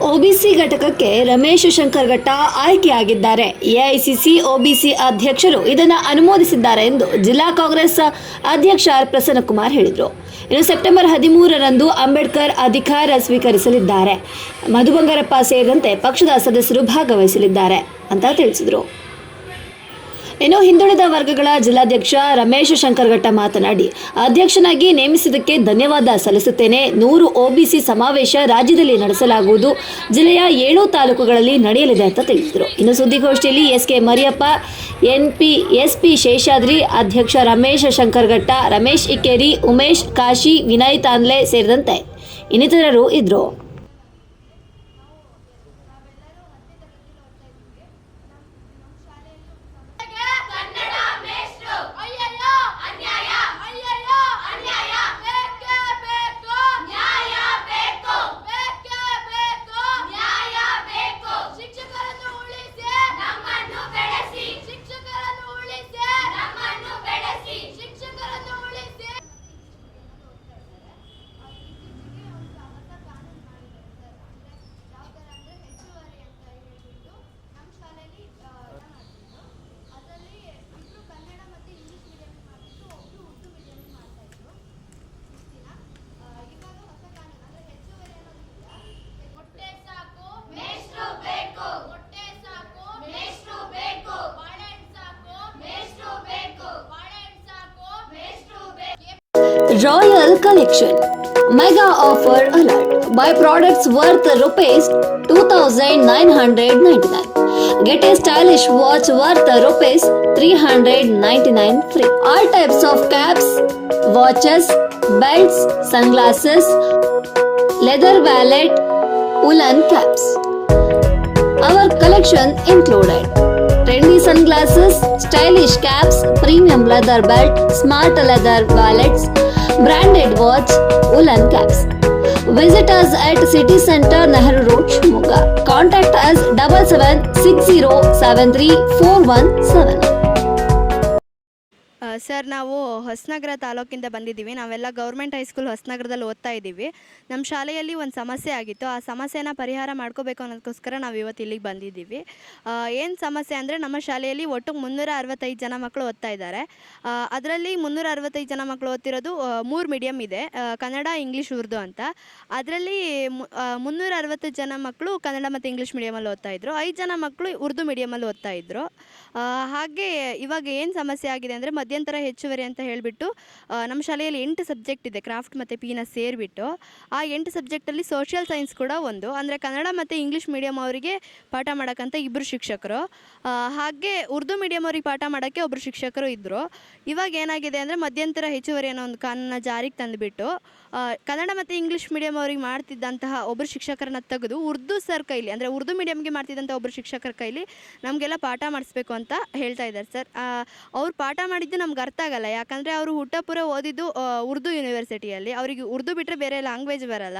OBC ಘಟಕಕ್ಕೆ ರಮೇಶ್ ಶಂಕರ್ಘಟ್ಟ ಆಯ್ಕೆಯಾಗಿದ್ದಾರೆ. AICC OBC ಅಧ್ಯಕ್ಷರು ಇದನ್ನು ಅನುಮೋದಿಸಿದ್ದಾರೆ ಎಂದು ಜಿಲ್ಲಾ ಕಾಂಗ್ರೆಸ್ ಅಧ್ಯಕ್ಷ ಆರ್ ಪ್ರಸನ್ನಕುಮಾರ್ ಹೇಳಿದರು. ಇನ್ನು ಸೆಪ್ಟೆಂಬರ್ ಹದಿಮೂರರಂದು ಅಂಬೇಡ್ಕರ್ ಅಧಿಕಾರ ಸ್ವೀಕರಿಸಲಿದ್ದಾರೆ. ಮಧು ಬಂಗಾರಪ್ಪ ಸೇರಿದಂತೆ ಪಕ್ಷದ ಸದಸ್ಯರು ಭಾಗವಹಿಸಲಿದ್ದಾರೆ ಅಂತ ತಿಳಿಸಿದರು. ಇನ್ನು ಹಿಂದುಳಿದ ವರ್ಗಗಳ ಜಿಲ್ಲಾಧ್ಯಕ್ಷ ರಮೇಶ್ ಶಂಕರ್ಘಟ್ಟ ಮಾತನಾಡಿ, ಅಧ್ಯಕ್ಷನಾಗಿ ನೇಮಿಸಿದ್ದಕ್ಕೆ ಧನ್ಯವಾದ ಸಲ್ಲಿಸುತ್ತೇನೆ. ನೂರು ಒಬಿಸಿ ಸಮಾವೇಶ ರಾಜ್ಯದಲ್ಲಿ ನಡೆಸಲಾಗುವುದು. ಜಿಲ್ಲೆಯ ಏಳು ತಾಲೂಕುಗಳಲ್ಲಿ ನಡೆಯಲಿದೆ ಅಂತ ತಿಳಿಸಿದರು. ಇನ್ನು ಸುದ್ದಿಗೋಷ್ಠಿಯಲ್ಲಿ S K Mariyappa N P S P Sheshadri, ಅಧ್ಯಕ್ಷ ರಮೇಶ್ ಶಂಕರ್ಘಟ್ಟ, ರಮೇಶ್ ಇಕ್ಕೇರಿ, ಉಮೇಶ್ ಕಾಶಿ, ವಿನಯ್ ತಾನ್ಲೆ ಸೇರಿದಂತೆ ಇನ್ನಿತರರು ಇದ್ದರು. Royal Collection. Mega Offer Alert. Buy products worth rupees 2999 Get a stylish watch worth rupees 399 free. All types of caps, watches, belts, sunglasses, leather wallet, woolen caps. Our collection included trendy sunglasses, stylish caps, premium leather belt, smart leather wallets, branded watch, woolen caps. Visit us at City Center, Nehru Road, Shimoga. Contact us 7760734179. Sir, ನಾವು ಹೊಸನಗರ ತಾಲೂಕಿಂದ ಬಂದಿದ್ದೀವಿ. ನಾವೆಲ್ಲ government high school ಹೊಸನಗರದಲ್ಲಿ ಓದ್ತಾ ಇದ್ದೀವಿ. ನಮ್ಮ ಶಾಲೆಯಲ್ಲಿ ಒಂದು ಸಮಸ್ಯೆ ಆಗಿತ್ತು. ಆ ಸಮಸ್ಯೆನ ಪರಿಹಾರ ಮಾಡ್ಕೋಬೇಕು ಅನ್ನೋದಕ್ಕೋಸ್ಕರ ನಾವು ಇವತ್ತು ಇಲ್ಲಿಗೆ ಬಂದಿದ್ದೀವಿ. ಏನು ಸಮಸ್ಯೆ ಅಂದರೆ ನಮ್ಮ ಶಾಲೆಯಲ್ಲಿ ಒಟ್ಟು ಮುನ್ನೂರ ಅರವತ್ತೈದು ಜನ ಮಕ್ಕಳು ಓದ್ತಾ ಇದ್ದಾರೆ. ಅದರಲ್ಲಿ ಮುನ್ನೂರ ಅರವತ್ತೈದು ಜನ ಮಕ್ಕಳು ಓದ್ತಿರೋದು ಮೂರು ಮೀಡಿಯಮ್ ಇದೆ. ಕನ್ನಡ ಇಂಗ್ಲೀಷ್ ಉರ್ದು ಅಂತ. ಅದರಲ್ಲಿ ಮುನ್ನೂರ ಅರವತ್ತು ಜನ ಮಕ್ಕಳು ಕನ್ನಡ ಮತ್ತು ಇಂಗ್ಲೀಷ್ ಮೀಡಿಯಮಲ್ಲಿ ಓದ್ತಾ ಇದ್ರು. ಐದು ಜನ ಮಕ್ಕಳು ಉರ್ದು ಮೀಡಿಯಮಲ್ಲಿ ಓದ್ತಾ ಇದ್ರು. ಹಾಗೆ ಇವಾಗ ಏನು ಸಮಸ್ಯೆ ಆಗಿದೆ ಅಂದರೆ ಮಧ್ಯಂತರ ಹೆಚ್ಚುವರಿ ಅಂತ ಹೇಳಿಬಿಟ್ಟು ನಮ್ಮ ಶಾಲೆಯಲ್ಲಿ ಎಂಟು ಸಬ್ಜೆಕ್ಟ್ ಇದೆ, ಕ್ರಾಫ್ಟ್ ಮತ್ತು ಪೀನ ಸೇರಿಬಿಟ್ಟು. ಆ ಎಂಟು ಸಬ್ಜೆಕ್ಟಲ್ಲಿ ಸೋಷಿಯಲ್ ಸೈನ್ಸ್ ಕೂಡ ಒಂದು. ಅಂದರೆ ಕನ್ನಡ ಮತ್ತು ಇಂಗ್ಲೀಷ್ ಮೀಡಿಯಂ ಅವರಿಗೆ ಪಾಠ ಮಾಡೋಕ್ಕಂತ ಇಬ್ಬರು ಶಿಕ್ಷಕರು. ಹಾಗೆ ಉರ್ದು ಮೀಡಿಯಂ ಅವ್ರಿಗೆ ಪಾಠ ಮಾಡೋಕ್ಕೆ ಒಬ್ಬರು ಶಿಕ್ಷಕರು ಇದ್ದರು ಇವಾಗ ಏನಾಗಿದೆ ಅಂದರೆ ಮಧ್ಯಂತರ ಹೆಚ್ಚುವರಿ ಅನ್ನೋ ಒಂದು ಕಾನೂನ ಜಾರಿಗೆ ತಂದುಬಿಟ್ಟು ಕನ್ನಡ ಮತ್ತು ಇಂಗ್ಲೀಷ್ ಮೀಡಿಯಂ ಅವರಿಗೆ ಮಾಡ್ತಿದ್ದಂತಹ ಒಬ್ಬರು ಶಿಕ್ಷಕರನ್ನ ತೆಗೆದು ಉರ್ದು ಸರ್ ಕೈಲಿ, ಅಂದರೆ ಉರ್ದು ಮೀಡಿಯಮ್ಗೆ ಮಾಡ್ತಿದ್ದಂಥ ಒಬ್ಬರು ಶಿಕ್ಷಕರ ಕೈಲಿ ನಮಗೆಲ್ಲ ಪಾಠ ಮಾಡಿಸ್ಬೇಕು ಅಂತ ಹೇಳ್ತಾ ಇದ್ದಾರೆ ಸರ್. ಅವ್ರು ಪಾಠ ಮಾಡಿದ್ದು ನಮ್ಗೆ ಅರ್ಥ ಆಗಲ್ಲ. ಯಾಕಂದರೆ ಅವರು ಹುಟ್ಟಪುರ ಓದಿದ್ದು ಉರ್ದು ಯೂನಿವರ್ಸಿಟಿಯಲ್ಲಿ ಅವರಿಗೆ ಉರ್ದು ಬಿಟ್ಟರೆ ಬೇರೆ ಲ್ಯಾಂಗ್ವೇಜ್ ಬರಲ್ಲ.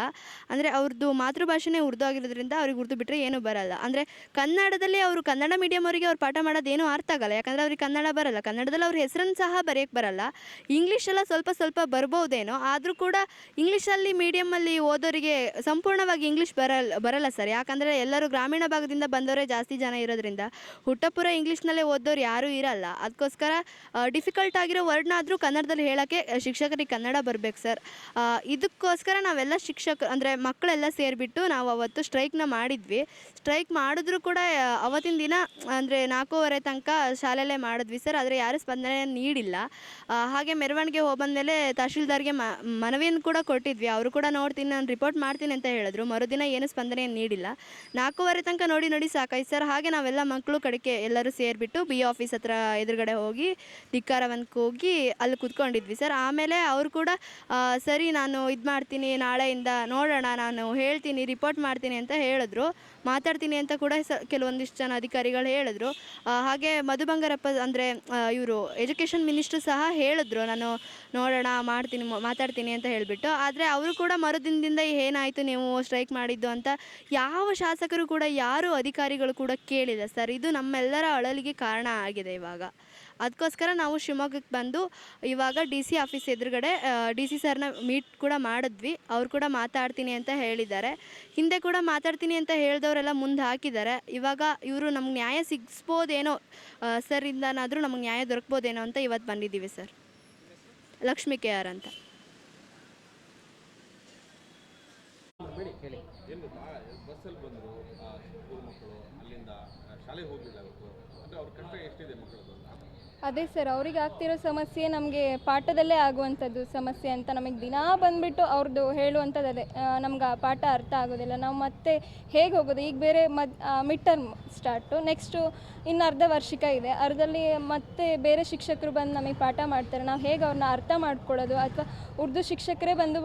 ಅಂದರೆ ಅವ್ರದ್ದು ಮಾತೃಭಾಷೆನೇ ಉರ್ದು ಆಗಿರೋದ್ರಿಂದ ಅವ್ರಿಗೆ ಉರ್ದು ಬಿಟ್ಟರೆ ಏನೂ ಬರಲ್ಲ. ಅಂದರೆ ಕನ್ನಡದಲ್ಲಿ ಅವರು ಕನ್ನಡ ಮೀಡಿಯಂ ಅವರಿಗೆ ಅವ್ರು ಪಾಠ ಮಾಡೋದೇನೂ ಅರ್ಥ ಆಗಲ್ಲ. ಯಾಕಂದರೆ ಅವ್ರಿಗೆ ಕನ್ನಡ ಬರಲ್ಲ. ಕನ್ನಡದಲ್ಲಿ ಅವ್ರ ಹೆಸರನ್ನು ಸಹ ಬರೆಯೋಕ್ಕೆ ಬರಲ್ಲ. ಇಂಗ್ಲೀಷೆಲ್ಲ ಸ್ವಲ್ಪ ಸ್ವಲ್ಪ ಬರ್ಬೋದೇನೋ, ಆದರೂ ಕೂಡ ಇಂಗ್ಲೀಷಲ್ಲಿ ಮೀಡಿಯಮಲ್ಲಿ ಓದೋರಿಗೆ ಸಂಪೂರ್ಣವಾಗಿ ಇಂಗ್ಲೀಷ್ ಬರಲ್ಲ ಬರಲ್ಲ ಸರ್. ಯಾಕಂದರೆ ಎಲ್ಲರೂ ಗ್ರಾಮೀಣ ಭಾಗದಿಂದ ಬಂದವರೇ ಜಾಸ್ತಿ ಜನ ಇರೋದ್ರಿಂದ ಹುಟ್ಟಪುರ ಇಂಗ್ಲೀಷ್ನಲ್ಲೇ ಓದೋರು ಯಾರೂ ಇರಲ್ಲ. ಅದಕ್ಕೋಸ್ಕರ ಡಿಫಿಕಲ್ಟ್ ಆಗಿರೋ ವರ್ಡ್ನ ಆದರೂ ಕನ್ನಡದಲ್ಲಿ ಹೇಳೋಕ್ಕೆ ಶಿಕ್ಷಕರಿಗೆ ಕನ್ನಡ ಬರಬೇಕು ಸರ್ ಇದಕ್ಕೋಸ್ಕರ ನಾವೆಲ್ಲ ಶಿಕ್ಷಕ, ಅಂದರೆ ಮಕ್ಕಳೆಲ್ಲ ಸೇರಿಬಿಟ್ಟು ನಾವು ಅವತ್ತು ಸ್ಟ್ರೈಕ್ನ ಮಾಡಿದ್ವಿ. ಸ್ಟ್ರೈಕ್ ಮಾಡಿದ್ರು ಕೂಡ ಅವತ್ತಿನ ದಿನ, ಅಂದರೆ ನಾಲ್ಕೂವರೆ ತನಕ ಶಾಲೆಯಲ್ಲೇ ಮಾಡಿದ್ವಿ ಸರ್ ಆದರೆ ಯಾರೂ ಸ್ಪಂದನೆ ನೀಡಿಲ್ಲ. ಹಾಗೆ ಮೆರವಣಿಗೆ ಹೋಗ್ಬಂದ್ಮೇಲೆ ತಹಶೀಲ್ದಾರ್ಗೆ ಮ, ಮನವಿಯನ್ನು ಕೂಡ ಕೊಟ್ಟಿದ್ವಿ. ಅವರು ಕೂಡ ನೋಡ್ತೀನಿ, ನಾನು ರಿಪೋರ್ಟ್ ಮಾಡ್ತೀನಿ ಅಂತ ಹೇಳಿದ್ರು. ಮರುದಿನ ಏನು ಸ್ಪಂದನೆ ನೀಡಿಲ್ಲ. ನಾಲ್ಕೂವರೆ ತನಕ ನೋಡಿ ನೋಡಿ ಸಾಕಾಯ್ತು ಸರ್ ಹಾಗೆ ನಾವೆಲ್ಲ ಮಕ್ಕಳು ಕಡೆಗೆ ಎಲ್ಲರೂ ಸೇರಿಬಿಟ್ಟು ಬಿ ಆಫೀಸ್ ಹತ್ರ ಎದುರುಗಡೆ ಹೋಗಿ ಧಿಕ್ಕಾರವನ್ನು ಹೋಗಿ ಅಲ್ಲಿ ಕುತ್ಕೊಂಡಿದ್ವಿ. ಸರ್, ಆಮೇಲೆ ಅವರು ಕೂಡ ಸರಿ ನಾನು ಇದು ಮಾಡ್ತೀನಿ, ನಾಳೆಯಿಂದ ನೋಡೋಣ, ನಾನು ಹೇಳ್ತೀನಿ, ರಿಪೋರ್ಟ್ ಮಾಡ್ತೀನಿ ಅಂತ ಹೇಳಿದ್ರು. ಮಾತಾಡ್ತೀನಿ ಅಂತ ಕೂಡ ಸ, ಕೆಲವೊಂದಿಷ್ಟು ಜನ ಅಧಿಕಾರಿಗಳು ಹೇಳಿದ್ರು. ಹಾಗೆ ಮಧು ಬಂಗಾರಪ್ಪ ಅಂದರೆ ಇವರು ಎಜುಕೇಷನ್ ಮಿನಿಸ್ಟ್ರು ಸಹ ಹೇಳಿದ್ರು, ನಾನು ನೋಡೋಣ, ಮಾಡ್ತೀನಿ ಮಾತಾಡ್ತೀನಿ ಅಂತ ಹೇಳಿಬಿಟ್ಟು. ಆದರೆ ಅವರು ಕೂಡ ಮರುದಿನದಿಂದ ಏನಾಯಿತು, ನೀವು ಸ್ಟ್ರೈಕ್ ಮಾಡಿದ್ದು ಅಂತ ಯಾವ ಶಾಸಕರು ಕೂಡ, ಯಾರು ಅಧಿಕಾರಿಗಳು ಕೂಡ ಕೇಳಿಲ್ಲ. ಸರ್, ಇದು ನಮ್ಮೆಲ್ಲರ ಅಳಲಿಗೆ ಕಾರಣ ಆಗಿದೆ ಇವಾಗ. ಅದಕ್ಕೋಸ್ಕರ ನಾವು ಶಿವಮೊಗ್ಗಕ್ಕೆ ಬಂದು ಇವಾಗ ಡಿ ಸಿ ಆಫೀಸ್ ಎದುರುಗಡೆ ಡಿ ಸಿ ಸರ್ನ ಮೀಟ್ ಕೂಡ ಮಾಡಿದ್ವಿ. ಅವ್ರು ಕೂಡ ಮಾತಾಡ್ತೀನಿ ಅಂತ ಹೇಳಿದ್ದಾರೆ. ಹಿಂದೆ ಕೂಡ ಮಾತಾಡ್ತೀನಿ ಅಂತ ಹೇಳಿದವರೆಲ್ಲ ಮುಂದೆ ಹಾಕಿದ್ದಾರೆ. ಇವಾಗ ಇವರು ನಮ್ಗೆ ನ್ಯಾಯ ಸಿಗಿಸ್ಬೋದೇನೋ ಸರಿಂದನಾದರೂ ನಮ್ಗೆ ನ್ಯಾಯ ದೊರಕ್ಬೋದೇನೋ ಅಂತ ಇವತ್ತು ಬಂದಿದ್ದೀವಿ ಸರ್. ಲಕ್ಷ್ಮಿ ಕೆ ಆರ್ ಅಂತ. ಬಸ್ಸಲ್ಲಿ ಬಂದರು ಸ್ಕೂಲ್ ಮಕ್ಕಳು, ಅಲ್ಲಿಂದ ಶಾಲೆಗೆ ಹೋಗಲಿಲ್ಲ ಇವತ್ತು ಅಂದರೆ ಅವ್ರ ಕಷ್ಟ ಎಷ್ಟಿದೆ ಮಕ್ಕಳದ್ದು ಅಂತ ಅದೇ ಸರ್, ಅವ್ರಿಗೆ ಆಗ್ತಿರೋ ಸಮಸ್ಯೆ ನಮಗೆ ಪಾಠದಲ್ಲೇ ಆಗುವಂಥದ್ದು ಸಮಸ್ಯೆ ಅಂತ ನಮಗೆ ದಿನಾ ಬಂದುಬಿಟ್ಟು ಅವ್ರದ್ದು ಹೇಳುವಂಥದ್ದು ಅದೇ. ನಮ್ಗೆ ಆ ಪಾಠ ಅರ್ಥ ಆಗೋದಿಲ್ಲ. ನಾವು ಮತ್ತೆ ಹೇಗೆ ಹೋಗೋದು? ಈಗ ಬೇರೆ ಮದ್ ಮಿಡ್ ಟರ್ಮ್ ಸ್ಟಾರ್ಟು ನೆಕ್ಸ್ಟು ಇನ್ನು ಅರ್ಧ ವಾರ್ಷಿಕ ಇದೆ. ಅರ್ಧದಲ್ಲಿ ಮತ್ತೆ ಬೇರೆ ಶಿಕ್ಷಕರು ಬಂದು ನಮಗೆ ಪಾಠ ಮಾಡ್ತಾರೆ. ನಾವು ಹೇಗೆ ಅವ್ರನ್ನ ಅರ್ಥ ಮಾಡ್ಕೊಳ್ಳೋದು? ಅಥವಾ ಉರ್ದು ಶಿಕ್ಷಕರೇ ಬಂದು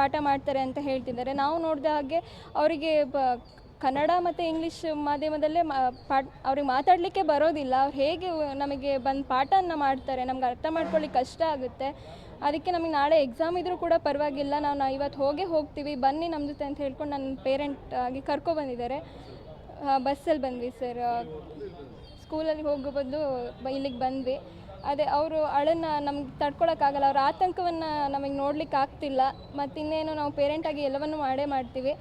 ಪಾಠ ಮಾಡ್ತಾರೆ ಅಂತ ಹೇಳ್ತಿದ್ದಾರೆ. ನಾವು ನೋಡಿದ ಹಾಗೆ ಅವರಿಗೆ ಕನ್ನಡ ಮತ್ತು ಇಂಗ್ಲೀಷ್ ಮಾಧ್ಯಮದಲ್ಲೇ ಮಾ, ಪಾಠ, ಅವ್ರಿಗೆ ಮಾತಾಡಲಿಕ್ಕೆ ಬರೋದಿಲ್ಲ. ಅವ್ರು ಹೇಗೆ ನಮಗೆ ಬಂದು ಪಾಠನ ಮಾಡ್ತಾರೆ, ನಮ್ಗೆ ಅರ್ಥ ಮಾಡ್ಕೊಳ್ಳಿಕ್ಕೆ ಕಷ್ಟ ಆಗುತ್ತೆ. ಅದಕ್ಕೆ ನಮಗೆ ನಾಳೆ ಎಕ್ಸಾಮ್ ಇದ್ದರೂ ಕೂಡ ಪರವಾಗಿಲ್ಲ. ನಾವು ನಾವು ಇವತ್ತು ಹೋಗೇ ಹೋಗ್ತೀವಿ. ಬನ್ನಿ ನಮ್ಮ ಜೊತೆ ಅಂತ ಹೇಳ್ಕೊಂಡು ನನ್ನ ಪೇರೆಂಟ್ ಆಗಿ ಕರ್ಕೊಬಂದಿದ್ದಾರೆ ಬಸ್ಸಲ್ಲಿ ಬಂದ್ವಿ ಸರ್ ಸ್ಕೂಲಲ್ಲಿ ಹೋಗೋ ಬದಲು ಇಲ್ಲಿಗೆ ಬಂದ್ವಿ. ಅದೇ ಅವರು ಅಳನ್ನು ನಮ್ಗೆ ತಡ್ಕೊಳಕ್ಕಾಗಲ್ಲ ಅವ್ರ ಆತಂಕವನ್ನು ನಮಗೆ ನೋಡ್ಲಿಕ್ಕೆ ಆಗ್ತಿಲ್ಲ. ಮತ್ತು ಇನ್ನೇನು ನಾವು ಪೇರೆಂಟಾಗಿ ಎಲ್ಲವನ್ನು ಮಾಡೇ ಮಾಡ್ತೀವಿ.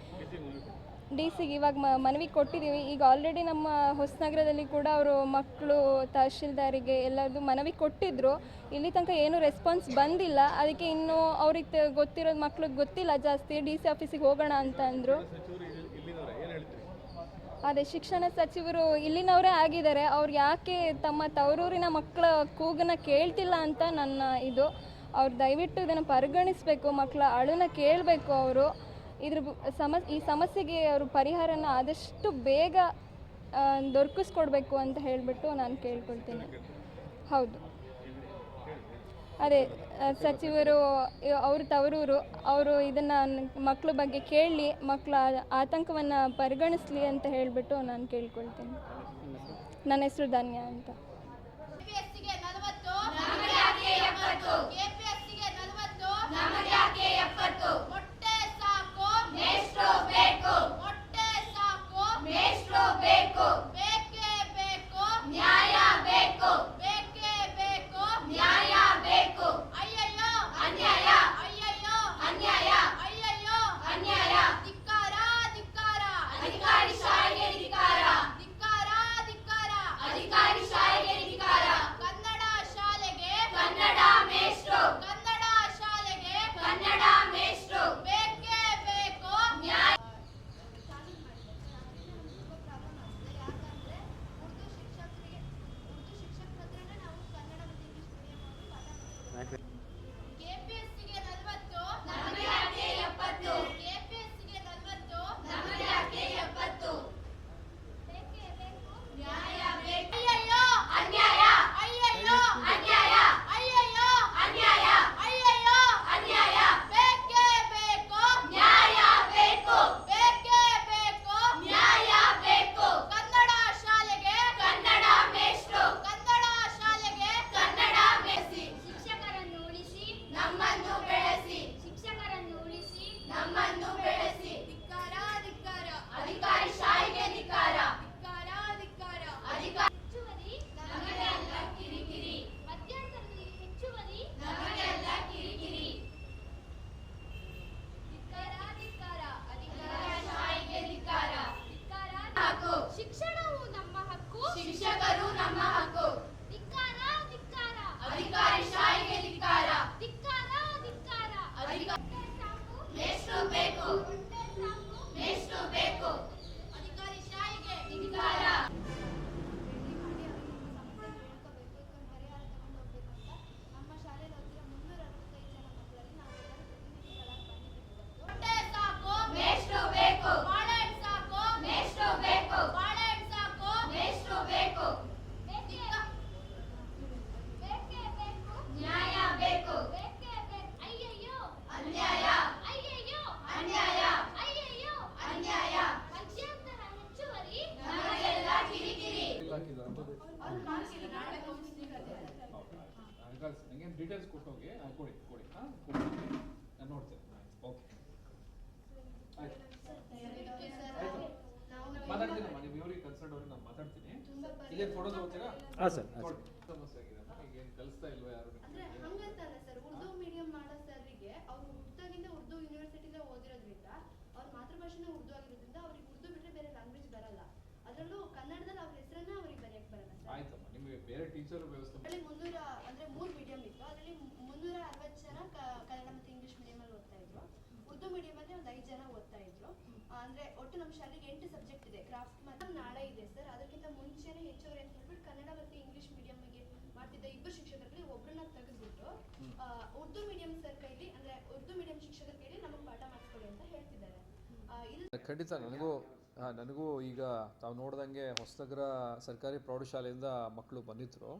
ಡಿ ಸಿಗೆ ಇವಾಗ ಮನವಿ ಕೊಟ್ಟಿದ್ದೀವಿ. ಈಗ ಆಲ್ರೆಡಿ ನಮ್ಮ ಹೊಸನಗರದಲ್ಲಿ ಕೂಡ ಅವರು ಮಕ್ಕಳು, ತಹಶೀಲ್ದಾರಿಗೆ ಎಲ್ಲರದು ಮನವಿ ಕೊಟ್ಟಿದ್ದರು ಇಲ್ಲಿ ತನಕ ಏನೂ ರೆಸ್ಪಾನ್ಸ್ ಬಂದಿಲ್ಲ. ಅದಕ್ಕೆ ಇನ್ನೂ ಅವ್ರಿಗೆ ಗೊತ್ತಿರೋದು ಮಕ್ಳಿಗೆ ಗೊತ್ತಿಲ್ಲ. ಜಾಸ್ತಿ ಡಿ ಸಿ ಆಫೀಸಿಗೆ ಹೋಗೋಣ ಅಂತ ಅಂದರು. ಅದೇ ಶಿಕ್ಷಣ ಸಚಿವರು ಇಲ್ಲಿನವರೇ ಆಗಿದ್ದಾರೆ. ಅವ್ರು ಯಾಕೆ ತಮ್ಮ ತವರೂರಿನ ಮಕ್ಕಳ ಕೂಗನ್ನ ಕೇಳ್ತಿಲ್ಲ ಅಂತ ನನ್ನ ಇದು. ಅವ್ರು ದಯವಿಟ್ಟು ಇದನ್ನು ಪರಿಗಣಿಸಬೇಕು. ಮಕ್ಕಳ ಅಳುನ ಕೇಳಬೇಕು ಅವರು. ಇದ್ರ ಸಮ ಈ ಸಮಸ್ಯೆಗೆ ಅವರು ಪರಿಹಾರನ ಆದಷ್ಟು ಬೇಗ ದೊರಕಿಸ್ಕೊಡ್ಬೇಕು ಅಂತ ಹೇಳಿಬಿಟ್ಟು ನಾನು ಕೇಳ್ಕೊಳ್ತೀನಿ. ಹೌದು. ಅದೇ ಸಚಿವರು ಅವರು ಅವ್ರ ತವರೂರು, ಅವರು ಇದನ್ನು ಮಕ್ಕಳ ಬಗ್ಗೆ ಕೇಳಿ ಮಕ್ಕಳ ಆತಂಕವನ್ನು ಪರಿಗಣಿಸಲಿ ಅಂತ ಹೇಳಿಬಿಟ್ಟು ನಾನು ಕೇಳ್ಕೊಳ್ತೀನಿ. ನನ್ನ ಹೆಸರು ಧನ್ಯ ಅಂತ. ಹಕ್ಕು ಅಂಕಲ್ ನನಗೆ ಡೀಟೇಲ್ಸ್ ಕೊಡಿ ಕೊಡಿ ನಾನು ಓಕೆ ಆಯ್ತು ಮಾತಾಡ್ತೀನಿ ಅಮ್ಮ ನೀವು ನಾನು ಮಾತಾಡ್ತೀನಿ ಇಲ್ಲೇ ಫೋಟೋಸ್ ಸರ್ ಕಲಿಸ್ತಾ ಇಲ್ವಾ ಯಾರು ಹಂಗಂತಾನೆ ಸರ್. ಉರ್ದು ಮೀಡಿಯಂ ಮಾಡೋ ಸರ್ರಿಗೆ ಅವ್ರು ಹುಟ್ಟಾಗಿಂದ ಉರ್ದು ಯೂನಿವರ್ಸಿಟಿಯಿಂದ ಓದಿರೋದ್ರಿಂದ ಅವ್ರ ಮಾತೃಭಾಷೆನ ಉರ್ದು ಆಗಿರೋದ್ರಿಂದ ಅವ್ರಿಗೆ ಉರ್ದು ಬಿಟ್ಟರೆ ಬೇರೆ ಲ್ಯಾಂಗ್ವೇಜ್ ಬರಲ್ಲ. ಅದರಲ್ಲೂ ಟೀಚರ್ ವ್ಯವಸ್ಥೆ ಅಲ್ಲಿ ಮುನ್ನೂರ ಅಂದ್ರೆ ಮೂರು ಮೀಡಿಯಂ ಇತ್ತು. ಅದರಲ್ಲಿ ಮುನ್ನೂರ ಅರವತ್ತು ಜನ ಕ- ಕನ್ನಡ ಮತ್ತು ಮೀಡಿಯಂ ಅಲ್ಲಿ ಓದ್ತಾ ಇದ್ರು. ಉರ್ದು ಮೀಡಿಯಮಲ್ಲಿ ಒಂದು ಐದು ಜನ ಓದ್ತಾ ಇದ್ರು. ಅಂದ್ರೆ ಒಟ್ಟು ನಮ್ಮ ಶಾಲೆಗೆ ಎಂಟು ಸಬ್ಜೆಕ್ಟ್ ಇದೆ. ಕ್ರಾಫ್ಟ್ ಮತ್ತು ನಾಳೆ ಇದೆ ಸರ್. ಅದಕ್ಕಿಂತ ಮುಂಚೆನೇ ಹೆಚ್ಚುವರಿ ಅಂತ ಹೇಳ್ಬಿಟ್ಟು ಕನ್ನಡ ಮತ್ತು ಮೀಡಿಯಂ ಮೀಡಿಯಂಗೆ ಮಾಡ್ತಿದ್ದ ಇಬ್ಬರು ಶಿಕ್ಷಕರಲ್ಲಿ ಒಬ್ಬರನ್ನ ತೆಗೆದ್ಬಿಟ್ಟು ಆ, ಉರ್ದು ಮೀಡಿಯಂ ಸರ್ ಕೈಲಿ ಅಂದ್ರೆ ಉರ್ದು ಮೀಡಿಯಂ ಶಿಕ್ಷಕರ ಕೈಲಿ ನಮಗೆ ಪಾಠ ಮಾಡಿಸ್ಕೊಳ್ಳಿ ಅಂತ ಹೇಳ್ತಿದ್ದಾರೆ. ಇದು ಖಂಡಿತ ನನಗೂ ಆ, ನನಗೂ ಈಗ ತಾವು ನೋಡ್ದಂಗೆ ಹೊಸನಗರ ಸರ್ಕಾರಿ ಪ್ರೌಢಶಾಲೆಯಿಂದ ಮಕ್ಕಳು ಬಂದಿದ್ದರು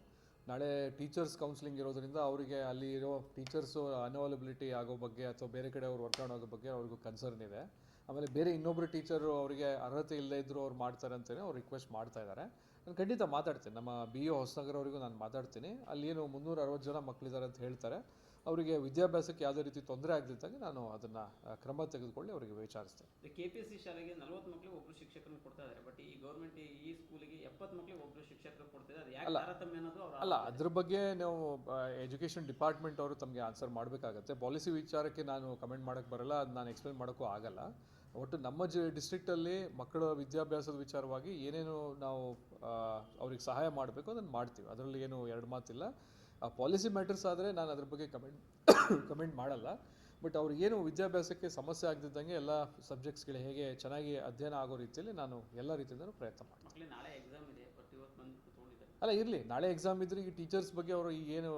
ನಾಳೆ ಟೀಚರ್ಸ್ ಕೌನ್ಸಿಲಿಂಗ್ ಇರೋದ್ರಿಂದ ಅವರಿಗೆ ಅಲ್ಲಿ ಇರೋ ಟೀಚರ್ಸು ಅನವೈಲಬಿಲಿಟಿ ಆಗೋ ಬಗ್ಗೆ ಅಥವಾ ಬೇರೆ ಕಡೆ ಅವ್ರು ವರ್ಕೌಟ್ ಆಗೋ ಬಗ್ಗೆ ಅವ್ರಿಗೂ ಕನ್ಸರ್ನ್ ಇದೆ. ಆಮೇಲೆ ಬೇರೆ ಇನ್ನೊಬ್ಬರು ಟೀಚರು ಅವರಿಗೆ ಅರ್ಹತೆ ಇಲ್ಲದೇ ಇದ್ದರೂ ಅವ್ರು ಮಾಡ್ತಾರೆ ಅಂತಲೇ ಅವ್ರು ರಿಕ್ವೆಸ್ಟ್ ಮಾಡ್ತಾ ಇದ್ದಾರೆ. ನಾನು ಖಂಡಿತ ಮಾತಾಡ್ತೀನಿ. ನಮ್ಮ ಬಿ ಒ ಹೊಸನಗರ ಅವರಿಗೂ ನಾನು ಮಾತಾಡ್ತೀನಿ. ಅಲ್ಲಿ ಏನು ಮುನ್ನೂರ ಅರವತ್ತು ಜನ ಮಕ್ಕಳಿದ್ದಾರೆ ಅಂತ ಹೇಳ್ತಾರೆ. ಅವರಿಗೆ ವಿದ್ಯಾಭ್ಯಾಸಕ್ಕೆ ಯಾವುದೇ ರೀತಿ ತೊಂದರೆ ಆಗದಿದ್ದಾಗ ನಾನು ಅದನ್ನ ಕ್ರಮ ತೆಗೆದುಕೊಳ್ಳಿ ಅವರಿಗೆ ವಿಚಾರಿಸ್ತೇನೆ. ಕೆ ಪಿ ಎಸ್ ಸಿ ಶಾಲೆಗೆ ನಲವತ್ತು ಮಕ್ಕಳಿಗೆ ಒಬ್ಬರು ಶಿಕ್ಷಕರು ಕೊಡ್ತಾ ಇದ್ದಾರೆ ಬಟ್ ಈ ಗೌರ್ಮೆಂಟ್ ಈ ಸ್ಕೂಲಿಗೆ ಎಪ್ಪತ್ತು ಮಕ್ಕಳಿಗೆ ಒಬ್ಬರು ಶಿಕ್ಷಕರು ಕೊಡ್ತಿದ್ದಾರೆ ಇದ್ದಾರೆ ಅಲ್ಲ. ಅದ್ರ ಬಗ್ಗೆ ನಾವು ಎಜುಕೇಷನ್ ಡಿಪಾರ್ಟ್ಮೆಂಟ್ ಅವರು ತಮಗೆ ಆನ್ಸರ್ ಮಾಡಬೇಕಾಗತ್ತೆ. ಪಾಲಿಸಿ ವಿಚಾರಕ್ಕೆ ನಾನು ಕಮೆಂಟ್ ಮಾಡೋಕ್ಕೆ ಬರಲ್ಲ ಅದು ನಾನು ಎಕ್ಸ್ಪ್ಲೈನ್ ಮಾಡೋಕ್ಕೂ ಆಗಲ್ಲ. ಒಟ್ಟು ನಮ್ಮ ಜ ಡಿಸ್ಟ್ರಿಕ್ಟಲ್ಲಿ ಮಕ್ಕಳ ವಿದ್ಯಾಭ್ಯಾಸದ ವಿಚಾರವಾಗಿ ಏನೇನು ನಾವು ಅವ್ರಿಗೆ ಸಹಾಯ ಮಾಡಬೇಕು ಅದನ್ನು ಮಾಡ್ತೀವಿ. ಅದರಲ್ಲಿ ಏನು ಎರಡು ಮಾತಿಲ್ಲ. ಪಾಲಿಸಿ ಮ್ಯಾಟರ್ಸ್ ಆದರೆ ನಾನು ಅದ್ರ ಬಗ್ಗೆ ಕಮೆಂಟ್ ಕಮೆಂಟ್ ಮಾಡಲ್ಲ. ಬಟ್ ಅವ್ರಿಗೇನು ವಿದ್ಯಾಭ್ಯಾಸಕ್ಕೆ ಸಮಸ್ಯೆ ಆಗದಿದ್ದಂಗೆ ಎಲ್ಲ ಸಬ್ಜೆಕ್ಟ್ಸ್ಗಳು ಹೇಗೆ ಚೆನ್ನಾಗಿ ಅಧ್ಯಯನ ಆಗೋ ರೀತಿಯಲ್ಲಿ ನಾನು ಎಲ್ಲ ರೀತಿಯಿಂದಲೂ ಪ್ರಯತ್ನ ಮಾಡ್ತೀನಿ. ಅಲ್ಲ ಇರಲಿ. ನಾಳೆ ಎಕ್ಸಾಮ್ ಇದ್ರೆ ಈ ಟೀಚರ್ಸ್ ಬಗ್ಗೆ ಅವರು ಈಗ ಏನು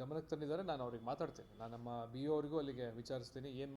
ಗಮನಕ್ಕೆ ತಂದಿದ್ದಾರೆ ನಾನು ಅವ್ರಿಗೆ ಮಾತಾಡ್ತೀನಿ. ನಾನು ನಮ್ಮ ಬಿ ಒ ಅವರಿಗೂ ಅಲ್ಲಿಗೆ ವಿಚಾರಿಸ್ತೀನಿ. ಏನು